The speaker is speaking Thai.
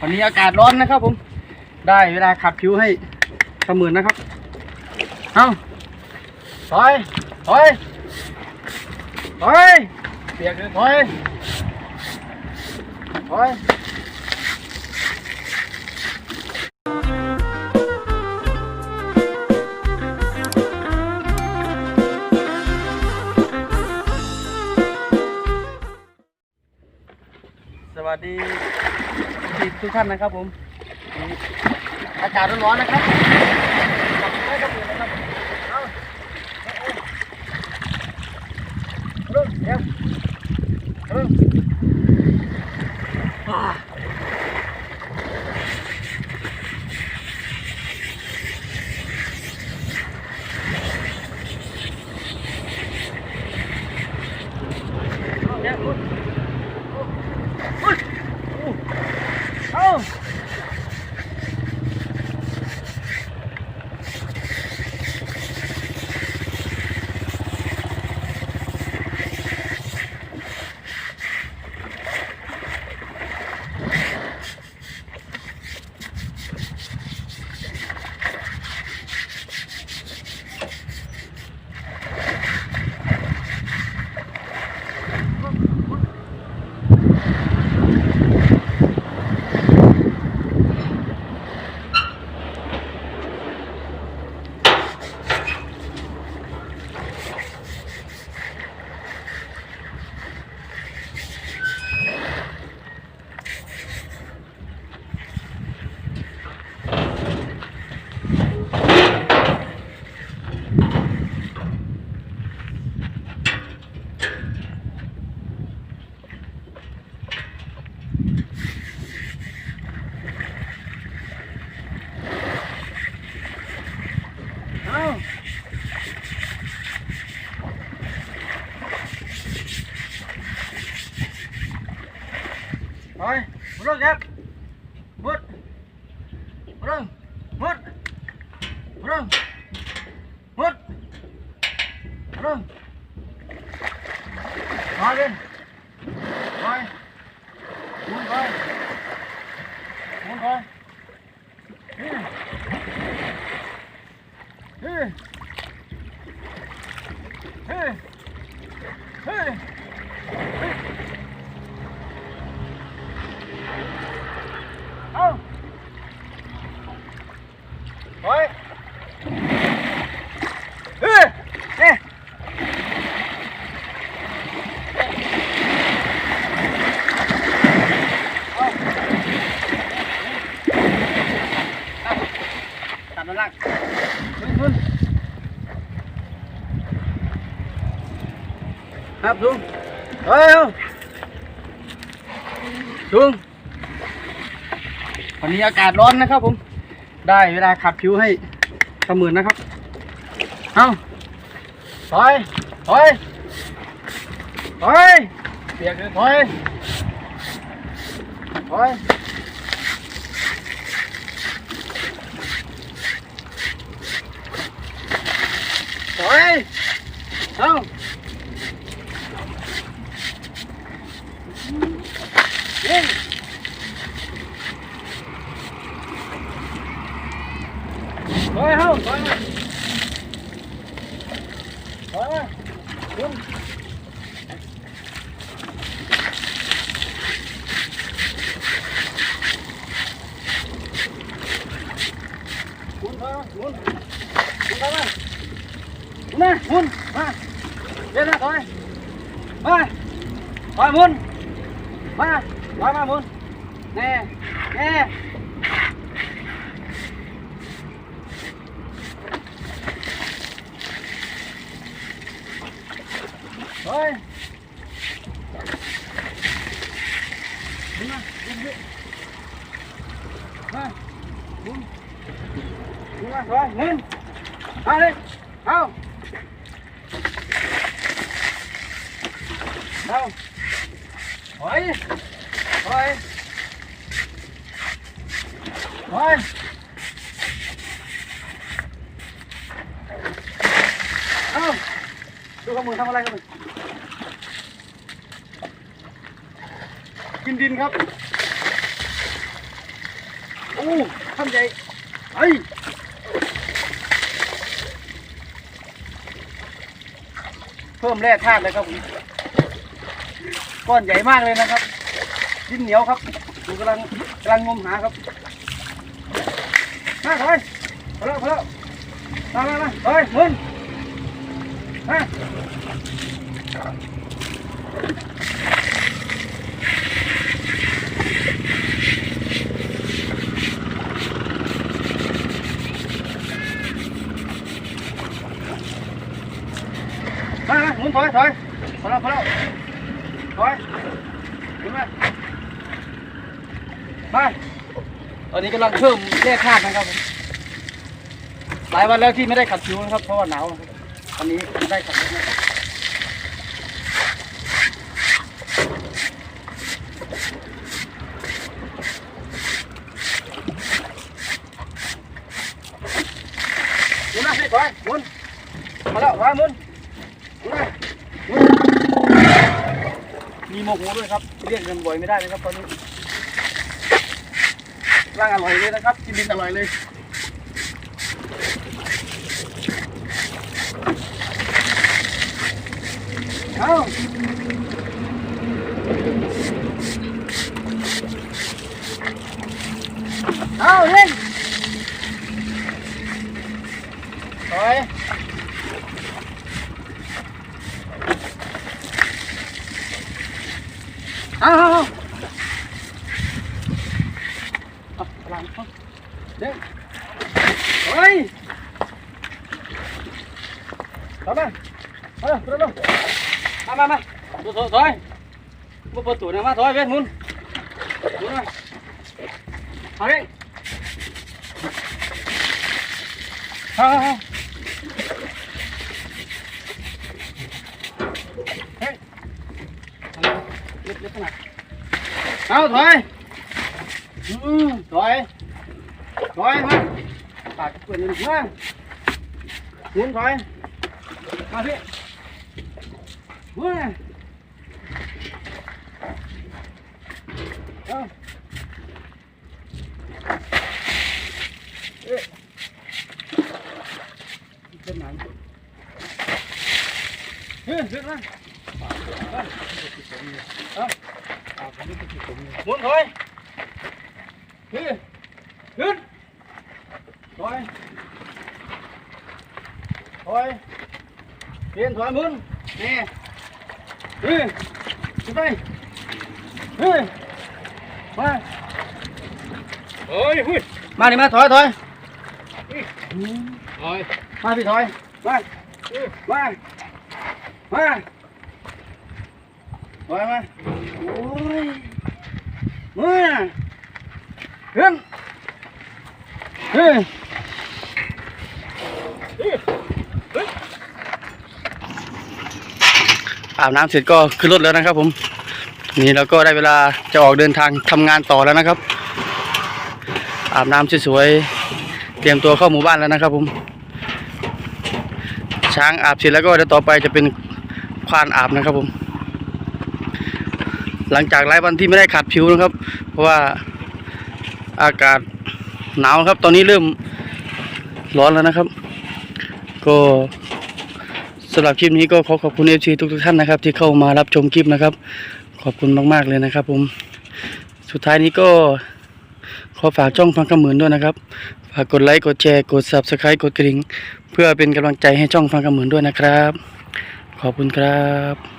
วันนี้อากาศร้อนนะครับผม ได้เวลาขัดผิวให้เสมือนนะครับ เอาถอยถอยถอยเปียกเลยถอยถอย ท่านนะครับ ผมอากาศร้อนๆนะครับเริ่มเริ่ม มุดลงครับมุดมุดลงมุดมุดลงมุดมุ เฮ้ยเฮ้ยเอาตัดมันล่างขึ้นขึ้นครับลุงเฮ้ยลุงวันนี้อากาศร้อนนะครับผม ได้เวลาขัดผิวให้เสมือนนะครับ เอาถอยถอยถอยเปียกเลยถอยถอยถอยเอา เฮ้ย ถอยเฮ้าถอยมาถอยมาคุณคุณถ อยมาคุณคุณถอยมาคุณนะคุณมาเดี๋ยวน กินดินครับโอ้ทำใหญ่ไอ้เพิ่มแร่ธาตุเลยครับผมก้อนใหญ่มากเลยนะครับ ดินเหนียวครับดูกำลังกำลังงมหาครับมาถอยพอแล้วพอแล้วมามามาถอยหมุนมามามาหมุน ถอยถอยพอแล้วพอแล้วถอยหมุนมามาตอนนี้กำลังเพิ่มแร่ธาตุนะครับผมหลายวันแล้วที่ไม่ได้ขัดผิวนะครับ เพราะว่าหนาวครับตอนนี้ไได้ขัดผิวนะครับมุนนะให้ถอยมุนมาแล้วมุนหมุน มีโมโหด้วยครับ เรียกเงินบ่อยไม่ได้นะครับตอนนี้ร่างอร่อยเลยนะครับกินดินอร่อยเลยเอาเอาเร่งถอย เอาเอาเอาเอาพลังเอาเร่งถอยถอยมาเอ เล็กเล็กขนาดเอาถอยอืมถอย ถอยมาปากเปิดเลยมาหมุนถอย มาพี่หมุนมาเอาเอ๊ะเป็นหนังเฮ้ยขึ้นมาเอา หมุนถอยเฮ้ยขึ้นถอยถอยเปลี่ยนถอยหมุนนี่เฮ้ ยมาเฮ้ยหุ้ยมาดิมาถอเฮ้ยมาพี่ถอยมามามาถอยมาโอ้ยมาขึ้นเฮ้ยอาบน้ำเสร็จก็ขึ้นรถแล้วนะครับผม นี่เราก็ได้เวลาจะออกเดินทางทำงานต่อแล้วนะครับ อาบน้ำสวยๆเตรียมตัวเข้าหมู่บ้านแล้วนะครับผม ช้างอาบเสร็จแล้วก็เดี๋ยวต่อไปจะเป็นควานอาบนะครับผม หลังจากหลายวันที่ไม่ได้ขัดผิวนะครับ เพราะว่าอากาศหนาวครับ ตอนนี้เริ่มร้อนแล้วนะครับ ก็สำหรับคลิปนี้ก็ขอขอบคุณเอฟซีทุกๆท่านนะครับ ที่เข้ามารับชมคลิปนะครับ ขอบคุณมากๆเลยนะครับ ผมสุดท้ายนี้ก็ขอฝากช่องฟังคำหมื่นด้วยนะครับ ฝากกดไลค์กดแชร์กด subscribe กดกระดิ่งเพื่อเป็นกำลังใจให้ช่องฟังคำหมื่นด้วยนะครับ ขอบคุณครับ